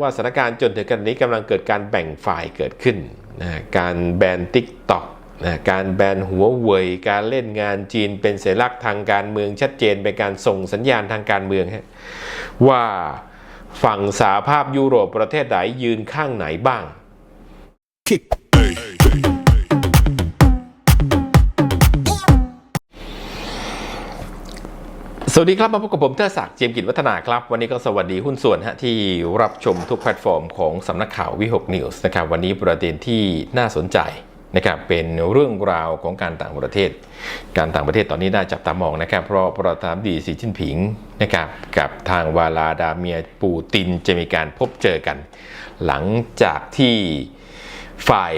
ว่าสถานการณ์จนถึงกันนี้กำลังเกิดการแบ่งฝ่ายเกิดขึ้นนะการแบนติ๊กต็อกนะการแบนหัวเว่ยการเล่นงานจีนเป็นสัญลักษณ์ทางการเมืองชัดเจนเป็นการส่งสัญญาณทางการเมืองฮะว่าฝั่งสาภาพยุโรปประเทศไหนยืนข้างไหนบ้าง สวัสดีครับ มาพบกับผมเทอศักดิ์เจียมกิจวัฒนาครับ วันนี้ก็สวัสดีหุ้นส่วนฮะที่รับชมทุกแพลตฟอร์มของสำนักข่าววิหกนิวส์นะครับวันนี้ประเด็นที่น่าสนใจนะครับเป็นเรื่องราวของการต่างประเทศ การต่างประเทศตอนนี้น่าจับตามองนะครับ เพราะประธานาธิบดีสีจิ้นผิงนะครับกับทางวาลาดาเมียปูตินจะมีการพบเจอกัน หลังจากที่ฝ่าย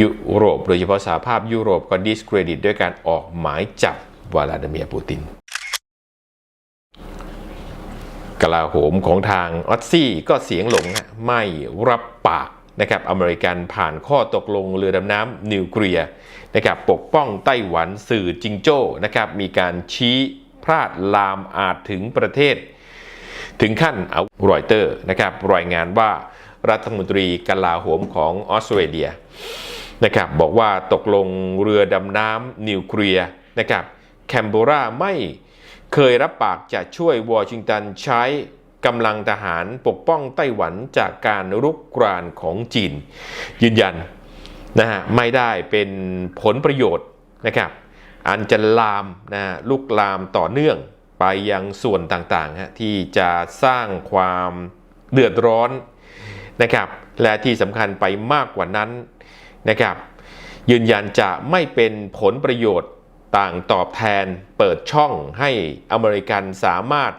ยุโรป โดยเฉพาะสหภาพยุโรปก็ดิสเครดิตด้วยการออกหมายจับวลาดิเมียร์ปูติน กลาโหมของทางออสซี่ก็เสียงหลงไม่รับปากนะครับอเมริกันผ่านข้อตกลงเรือดำน้ำนิวเคลียร์นะครับปกป้องไต้หวันสื่อจิงโจ้นะครับมีการชี้พลาดลามอาจถึงประเทศ ถึงขั้นเอารอยเตอร์นะครับรายงานว่ารัฐมนตรีกลาโหมของออสเตรเลียนะครับบอกว่าตกลงเรือดำน้ำนิวเคลียร์นะครับแคนเบราไม่ เคยรับปากจะช่วยวอชิงตันใช้กำลังทหารปกป้องไต้หวันจากการรุกรานของจีน ยืนยันนะฮะไม่ได้เป็นผลประโยชน์นะครับ อันจะลามนะลุกลามต่อเนื่องไปยังส่วนต่างๆฮะที่จะสร้างความเดือดร้อนนะครับ และที่สำคัญไปมากกว่านั้นนะครับ ยืนยันจะไม่เป็นผลประโยชน์ ต่างตอบแทนเปิดช่องให้อเมริกันสามารถ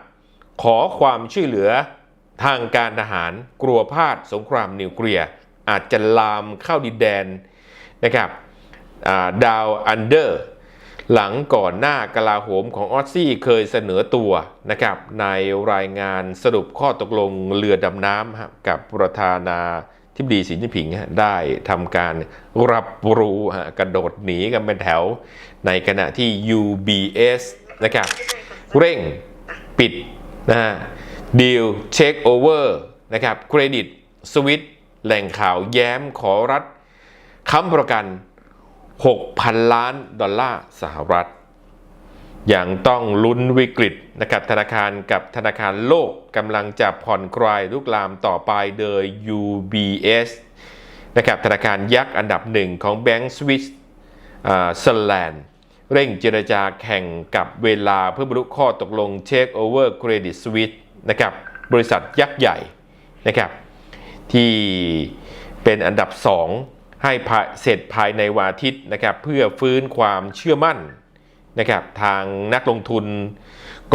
ขอความช่วยเหลือทางการทหารกลัวพลาดสงครามนิวเคลียร์อาจจะลามเข้าดินแดนนะครับดาวอันเดอร์ หลังก่อนหน้ากลาโหมของออสซี่เคยเสนอตัวนะครับในรายงานสรุปข้อตกลงเรือดำน้ำกับประธานา ธิบดีสีจิ้นผิงได้ทำการรับรู้กระโดดหนีกันเป็นแถว ในขณะที่ UBS นะครับเร่งปิดนะฮะดีลเช็คโอเวอร์นะครับเครดิตสวิตแหล่งข่าวแย้มขอรัฐค้ำประกัน 6,000 ล้านดอลลาร์สหรัฐ อย่างต้องลุ้นวิกฤตนะครับธนาคารกับธนาคารโลกกำลังจะผ่อนคลายลุกลามต่อไปโดย UBS นะครับธนาคารยักษ์อันดับหนึ่งของแบงก์สวิสเซอร์แลนด์เร่งเจรจาแข่งกับเวลาเพื่อบรรลุข้อตกลงเช็คโอเวอร์เครดิตสวิสนะครับบริษัทยักษ์ใหญ่นะครับที่เป็นอันดับ 2 ให้เสร็จภายในวันอาทิตย์นะครับเพื่อฟื้นความเชื่อมั่น นะครับทางนักลงทุน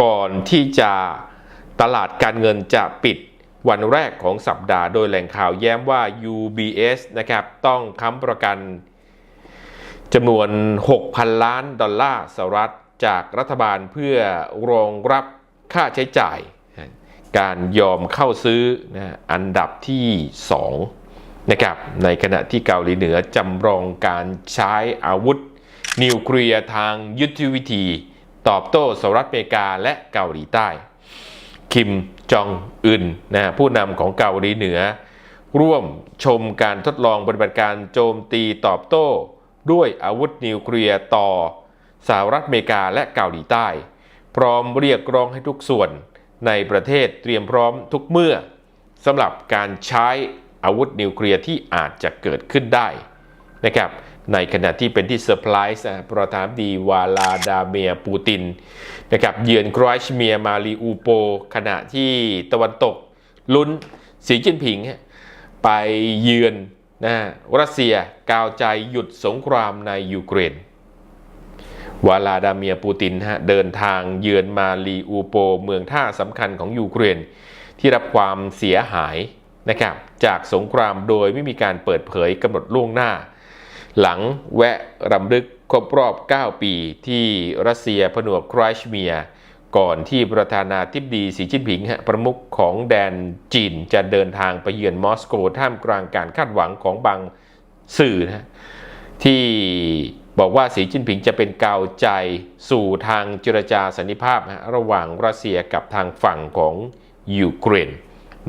ก่อนที่จะตลาดการเงินจะปิดวันแรกของสัปดาห์โดยแหล่งข่าวแย้มว่า UBS นะครับต้องค้ำประกันจำนวน 6,000 ล้านดอลลาร์สหรัฐจากรัฐบาลเพื่อรองรับค่าใช้จ่าย การยอมเข้าซื้อนะอันดับที่ 2 นะครับในขณะที่เกาหลีเหนือจำลองการใช้อาวุธ นิวเคลียร์ทางยุทธวิธี ตอบโต้สหรัฐอเมริกาและเกาหลีใต้ คิมจองอึนนะผู้นำของเกาหลีเหนือ ร่วมชมการทดลองปฏิบัติการโจมตีตอบโต้ ด้วยอาวุธนิวเคลียร์ต่อสหรัฐอเมริกาและเกาหลีใต้ พร้อมเรียกร้องให้ทุกส่วนในประเทศเตรียมพร้อมทุกเมื่อสำหรับการใช้อาวุธนิวเคลียร์ที่อาจจะเกิดขึ้นได้นะครับ ในขณะที่เป็นที่เซอร์ไพรส์ประธานดีวาลาดาเมียปูตินนะครับเยือนครอชเมียมารีอูโป ขณะที่ตะวันตกลุ้นสีจิ้นผิง ไปเยือนนะรัสเซียกาวใจหยุดสงครามในยูเครน วาลาดาเมียปูตินฮะเดินทางเยือนมาลีอูโป เมืองท่าสำคัญของยูเครน ที่รับความเสียหายนะครับจากสงครามโดยไม่มีการเปิดเผยกำหนดล่วงหน้า หลังแวะรำลึกครบรอบ 9 ปีที่รัสเซียผนวกครชเมียก่อนที่ประธานาธิบดีสีจิ้นผิงฮะประมุขของแดนจีนจะเดินทางไปเยือนมอสโกท่ามกลางการคาดหวังของบางสื่อนะที่บอกว่าสีจิ้นผิงจะเป็นกาวใจสู่ทางเจรจาสันนิภาพนะระหว่างรัสเซียกับทางฝั่งของยูเครน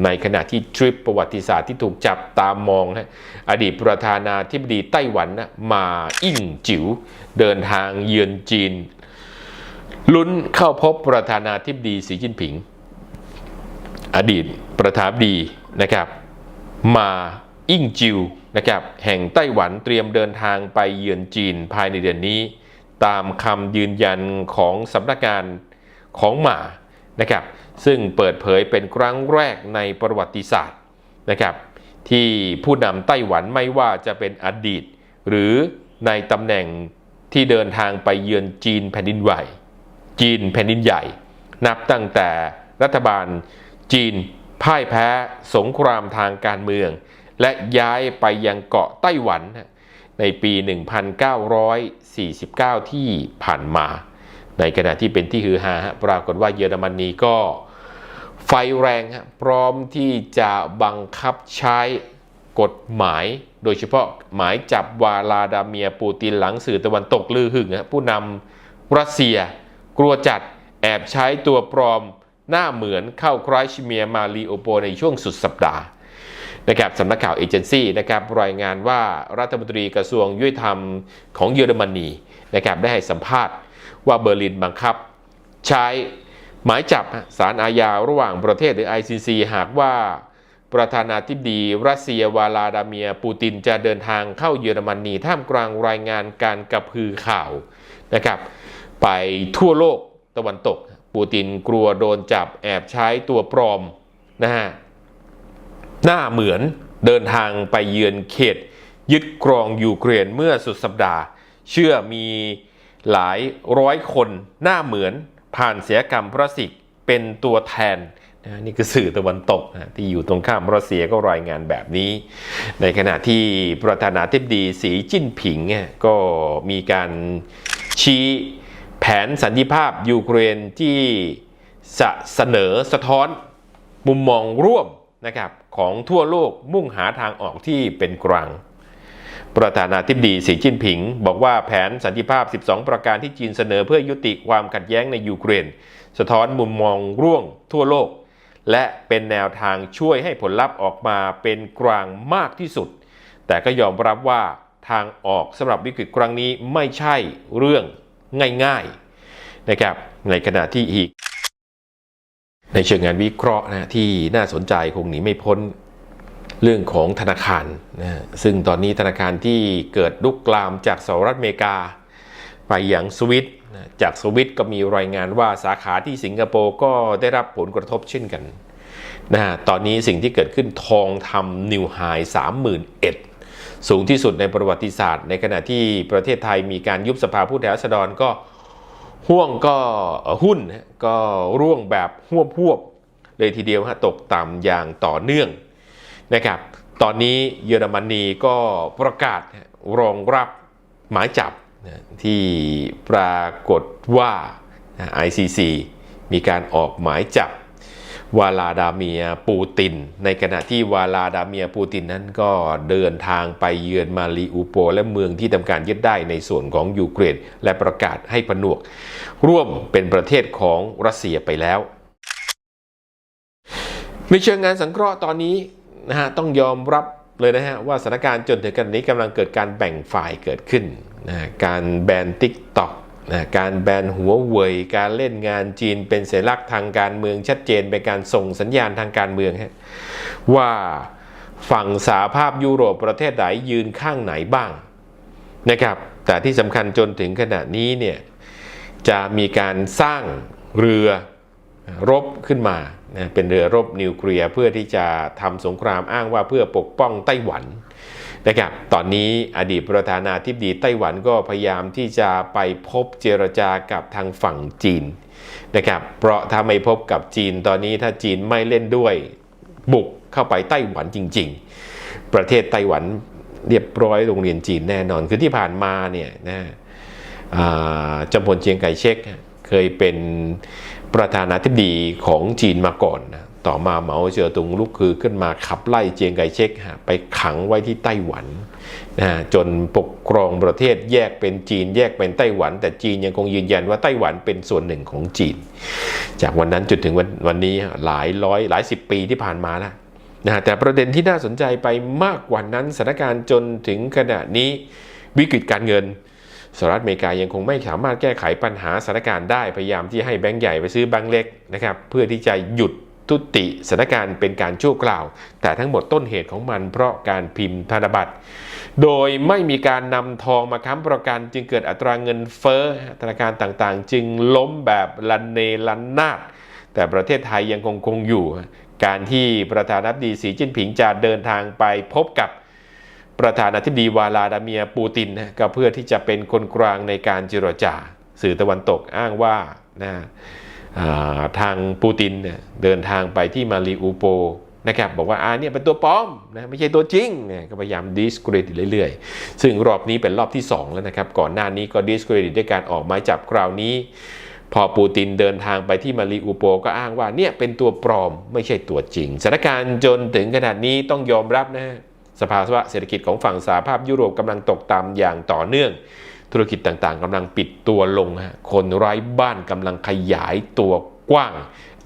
ในขณะที่ทริปประวัติศาสตร์ที่ถูกจับตามมองฮะอดีตประธานาธิบดีไต้หวันนะมาอิ่งจิ๋วเดินทางเยือนจีน ลุ้นเข้าพบประธานาธิบดีสีจิ้นผิง อดีตประธานาธิบดีนะครับ มาอิ่งจิวนะครับแห่งไต้หวันเตรียมเดินทางไปเยือนจีนภายในเดือนนี้ ตามคำยืนยันของสำนักงานของหมานะครับ ซึ่งเปิดเผยเป็นครั้งแรกในประวัติศาสตร์นะครับ ที่ผู้นำไต้หวันไม่ว่าจะเป็นอดีต หรือในตำแหน่งที่เดินทางไปเยือนจีนแผ่นดินไหวจีนแผ่นดินใหญ่ นับตั้งแต่รัฐบาลจีนพ่ายแพ้สงครามทางการเมือง และย้ายไปยังเกาะไต้หวัน ในปี 1949 ที่ผ่านมา ในขณะที่เป็นที่ฮือฮาปรากฏว่าเยอรมนีก็ ไฟแรงพร้อมที่จะบังคับใช้กฎหมาย โดยเฉพาะหมายจับวาลาดาเมียปูตินหลังสื่อตะวันตกลือหึงผู้นำรัสเซีย กลัวจัดแอบใช้ตัวปลอมหน้าเหมือนเข้าครายชิเมียมารีโอโปในช่วงสุดสัปดาห์นะครับสำนักข่าวเอเจนซี่นะครับรายงานว่ารัฐมนตรีกระทรวงยุติธรรมของเยอรมนีนะครับได้ให้สัมภาษณ์ว่าเบอร์ลินบังคับ ใช้ หมายจับสารอาญาระหว่างประเทศหรือ ICC หากว่าประธานาธิบดีรัสเซียวาลาดาเมียปูตินจะเดินทางเข้าเยอรมนีท่ามกลางรายงานการกระพือข่าวนะครับ ไปทั่วโลกตะวันตก ปูตินกลัวโดนจับแอบใช้ตัวปลอมนะฮะหน้าเหมือนเดินทางไปเยือนเขต ยึดครองยูเครนเมื่อสุดสัปดาห์ เชื่อมีหลายร้อยคนหน้าเหมือน ผ่านเสียกรรมพระสิกเป็นตัวแทนนะนี่คือสื่อตะวันตกนะที่อยู่ตรงข้ามรัสเซียก็รายงานแบบนี้ ในขณะที่ประธานาธิบดีสีจิ้นผิงก็มีการชี้แผนสันติภาพยูเครนที่จะเสนอสะท้อนมุมมองร่วมนะครับของทั่วโลกมุ่งหาทางออกที่เป็นกลาง ประธานาธิบดีสีจิ้นผิง บอกว่าแผนสันติภาพ 12 ประการที่จีนเสนอเพื่อยุติความขัดแย้งในยูเครน สะท้อนมุมมองร่วมทั่วโลก และเป็นแนวทางช่วยให้ผลลัพธ์ออกมาเป็นกลางมากที่สุด แต่ก็ยอมรับว่าทางออกสำหรับวิกฤตครั้งนี้ไม่ใช่เรื่องง่ายๆนะครับในขณะที่อีก ในเชิงงานวิเคราะห์นะที่น่าสนใจคงหนีไม่พ้น เรื่องของธนาคารนะซึ่งตอนนี้ธนาคารที่เกิดลุกลามจากสหรัฐอเมริกา ไปอย่างสวิตจากสวิตก็มีรายงานว่าสาขาที่สิงคโปร์ก็ได้รับผลกระทบเช่นกันนะตอนนี้สิ่งที่เกิดขึ้นทองทำนิวไฮสามหมื่นเอ็ดสูงที่สุดในประวัติศาสตร์ ในขณะที่ประเทศไทยมีการยุบสภาผู้แทนราษฎรก็ห่วงก็หุ้นก็ร่วงแบบหวบหวบเลยทีเดียวฮะตกต่ำอย่างต่อเนื่อง นะครับ ตอนนี้เยอรมนีก็ประกาศรองรับหมายจับที่ปรากฏว่า ICC มีการออกหมายจับวาลาดาเมียปูติน ในขณะที่วาลาดาเมียปูตินนั้นก็เดินทางไปเยือนมาริอูโป และเมืองที่ทำการยึดได้ในส่วนของยูเครน และประกาศให้ผนวก ร่วมเป็นประเทศของรัสเซียไปแล้ว ในเชิงงานสังเคราะห์ตอนนี้ นะฮะต้องยอมรับเลยนะฮะว่าสถานการณ์จนถึงกันนี้กำลังเกิดการแบ่งฝ่ายเกิดขึ้นนะการแบนทิกตอกนะการแบนหัวเว่ยการเล่นงานจีนเป็นเสลักษณ์ทางการเมืองชัดเจนเป็นการส่งสัญญาณทางการเมืองฮะว่าฝั่งสาภาพยุโรปประเทศไหนยืนข้างไหนบ้างนะครับ แต่ที่สำคัญจนถึงขณะนี้เนี่ยจะมีการสร้างเรือรบขึ้นมา นะเป็นเรือรบนิวเคลียร์เพื่อที่จะทำสงครามอ้างว่าเพื่อปกป้องไต้หวันนะครับตอนนี้อดีตประธานาธิบดีไต้หวันก็พยายามที่จะไปพบเจรจากับทางฝั่งจีนนะครับเพราะถ้าไม่พบกับจีนตอนนี้ถ้าจีนไม่เล่นด้วยบุกเข้าไปไต้หวันจริง ๆ ประเทศไต้หวันเรียบร้อยโรงเรียนจีนแน่นอน คือที่ผ่านมาเนี่ยนะจำพลเจียงไคเชกเคยเป็น ประธานาธิบดีของจีนมาก่อนนะต่อมาเหมาเจ๋อตุงลุกคือขึ้นมาขับไล่เจียงไคเชกฮะไปขังไว้ที่ไต้หวันนะฮะจนปกครองประเทศแยกเป็นจีนแยกเป็นไต้หวัน แต่จีนยังคงยืนยันว่าไต้หวันเป็นส่วนหนึ่งของจีน จากวันนั้นจนถึงวันวันนี้หลายร้อยหลายสิบปีที่ผ่านมานะนะฮะแต่ประเด็นที่น่าสนใจไปมากกว่านั้นสถานการณ์จนถึงขณะนี้วิกฤตการเงิน สหรัฐอเมริกายังคงไม่สามารถแก้ไขปัญหาสถานการณ์ได้พยายามที่ให้แบงก์ใหญ่ไปซื้อแบงก์เล็กนะครับเพื่อที่จะหยุดทุติสถานการณ์เป็นการชั่วคราว แต่ทั้งหมดต้นเหตุของมันเพราะการพิมพ์ธนบัตร โดยไม่มีการนำทองมาค้ำประกันจึงเกิดอัตราเงินเฟ้อธนาคารต่างๆ จึงล้มแบบลันเนลันนาดแต่ประเทศไทยยังคงคงอยู่ การที่ประธานาธิบดีสีจิ้นผิงจะเดินทางไปพบกับ ประธานาธิบดีวลาดาเมียปูตินนะก็เพื่อที่จะเป็นคนกลางในการเจรจาสื่อตะวันตกอ้างว่านะาทางปูตินเนี่ยเดินทางไปที่มาริอูโปนะครับบอกว่าอาเนี่ยเป็นตัวปลอมนะไม่ใช่ตัวจริงก็พยายามดิสเครดิตเรื่อยๆ ซึ่งรอบนี้เป็นรอบที่ 2 แล้วนะครับ ก่อนหน้านี้ก็ดิสเครดิตด้วยการออกหมายจับคราวนี้ พอปูตินเดินทางไปที่มาริอูโป ก็อ้างว่าเนี่ยเป็นตัวปลอมไม่ใช่ตัวจริงสถานการณ์จนถึงขนาดนี้ต้องยอมรับนะฮะ สภาวะเศรษฐกิจของฝั่งสหภาพยุโรปกำลังตกต่ำอย่างต่อเนื่อง ธุรกิจต่างๆกำลังปิดตัวลงฮะคนไร้บ้านกำลังขยายตัวกว้าง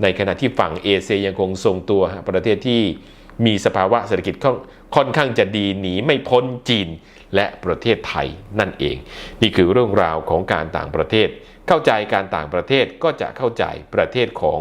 ในขณะที่ฝั่งเอเชียยังคงทรงตัวฮะประเทศที่มีสภาวะเศรษฐกิจค่อนข้างจะดีหนีไม่พ้นจีนและประเทศไทยนั่นเอง นี่คือเรื่องราวของการต่างประเทศ เข้าใจการต่างประเทศก็จะเข้าใจประเทศของ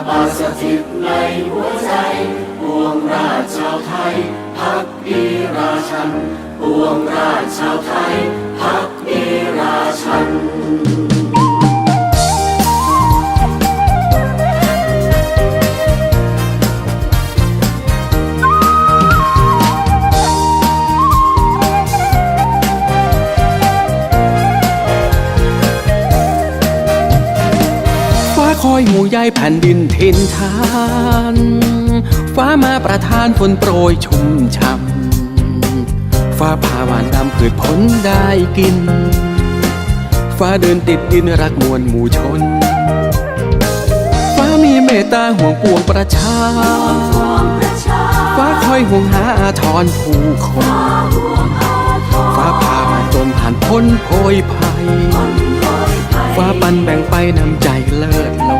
ฝ่าบาทสถิตในหัวใจปวงราชชาวไทยพักดีราชันปวงราชชาวไทยพักดีราชัน อยห่วงใยแผ่นดินทินทาน ฟ้ามาประทานฝนโปรยชุ่มช่ำฟ้าผ่าหวานดำพืชผลได้กิน ฟ้าเดินติดดินรักมวลหมู่ชน ฟ้ามีเมตตาห่วงปวงประชา ฟ้าคอยห่วงหาอาทรผู้คน ฟ้าผ่ามาจนผ่านพ้นโพยภัยฟ้าปันแบ่งไปนำใจเลิศล้น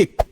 คิก